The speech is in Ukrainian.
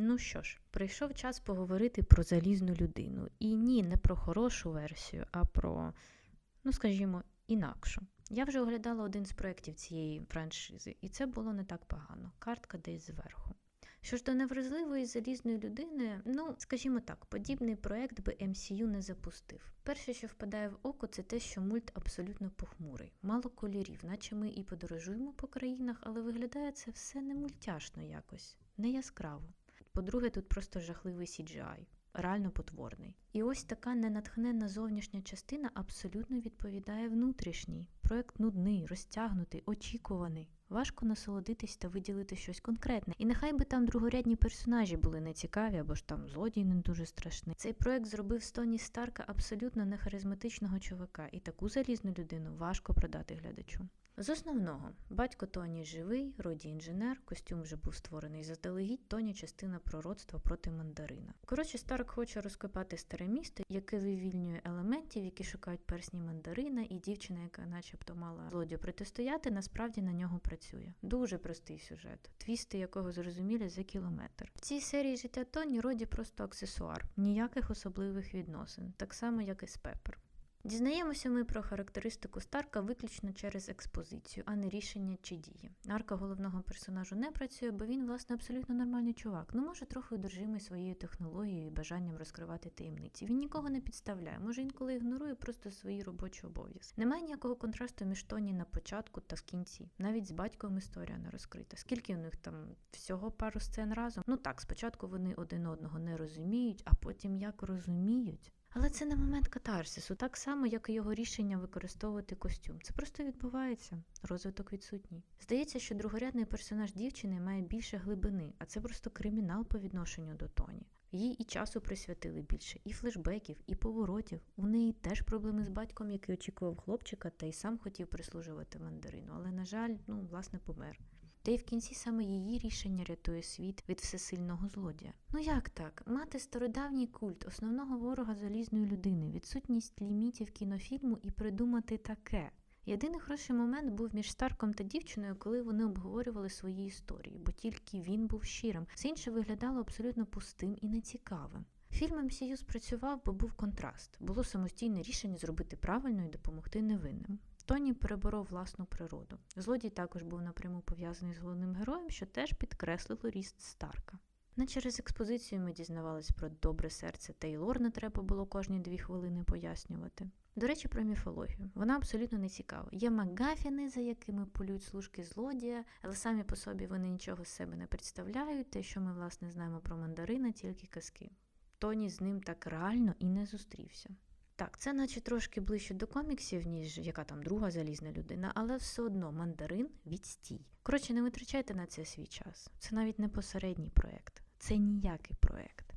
Ну що ж, прийшов час поговорити про залізну людину. І ні, не про хорошу версію, а про, ну скажімо, інакшу. Я вже оглядала один з проєктів цієї франшизи, і це було не так погано. Картка десь зверху. Що ж до невразливої залізної людини, ну скажімо так, подібний проект би MCU не запустив. Перше, що впадає в око, це те, що мульт абсолютно похмурий, мало кольорів, наче ми і подорожуємо по країнах, але виглядає це все не мультяшно якось, не яскраво. По-друге, тут просто жахливий CGI, реально потворний. І ось така ненатхненна зовнішня частина абсолютно відповідає внутрішній. Проект нудний, розтягнутий, очікуваний. Важко насолодитись та виділити щось конкретне. І нехай би там другорядні персонажі були нецікаві, або ж там злодій не дуже страшний. Цей проект зробив з Тоні Старка абсолютно нехаризматичного чувака, і таку залізну людину важко продати глядачу. З основного, батько Тоні живий, роді інженер, костюм вже був створений заздалегідь, Тоні частина пророцтва проти мандарина. Коротше, Старк хоче розкопати старе місто, яке вивільнює елементів, які шукають персні мандарина, і дівчина, яка начебто мала злодію протистояти, насправді на нього працює. Дуже простий сюжет, твісти якого зрозумілі за кілометр. В цій серії життя Тоні роді просто аксесуар, ніяких особливих відносин, так само як і з Пепер. Дізнаємося ми про характеристику Старка виключно через експозицію, а не рішення чи дії. Арка головного персонажу не працює, бо він, власне, абсолютно нормальний чувак. Ну, може, трохи одержимий своєю технологією і бажанням розкривати таємниці. Він нікого не підставляє, може інколи ігнорує просто свої робочі обов'язки. Немає ніякого контрасту між Тоні на початку та в кінці. Навіть з батьком історія не розкрита. Скільки у них там всього пару сцен разом? Ну так, спочатку вони один одного не розуміють, а потім як розуміють. Але це не момент катарсису, так само, як і його рішення використовувати костюм. Це просто відбувається, розвиток відсутній. Здається, що другорядний персонаж дівчини має більше глибини, а це просто кримінал по відношенню до Тоні. Їй і часу присвятили більше, і флешбеків, і поворотів. У неї теж проблеми з батьком, який очікував хлопчика, та й сам хотів прислужувати мандарину, але, на жаль, ну, власне, помер. Та й в кінці саме її рішення рятує світ від всесильного злодія. Ну як так? Мати стародавній культ основного ворога залізної людини, відсутність лімітів кінофільму і придумати таке. Єдиний хороший момент був між Старком та дівчиною, коли вони обговорювали свої історії, бо тільки він був щирим. Все інше виглядало абсолютно пустим і нецікавим. Фільм MCU спрацював, бо був контраст. Було самостійне рішення зробити правильно і допомогти невинним. Тоні переборов власну природу. Злодій також був напряму пов'язаний з головним героєм, що теж підкреслило ріст Старка. Не через експозицію ми дізнавались про добре серце Тейлор не треба було кожні дві хвилини пояснювати. До речі, про міфологію. Вона абсолютно не цікава. Є магафіни, за якими полюють служки злодія, але самі по собі вони нічого з себе не представляють. Те, що ми власне знаємо про мандарина, тільки казки. Тоні з ним так реально і не зустрівся. Так, це наче трошки ближче до коміксів, ніж яка там друга залізна людина, але все одно мандарин відстій. Коротше, не витрачайте на це свій час. Це навіть не посередній проект, це ніякий проект.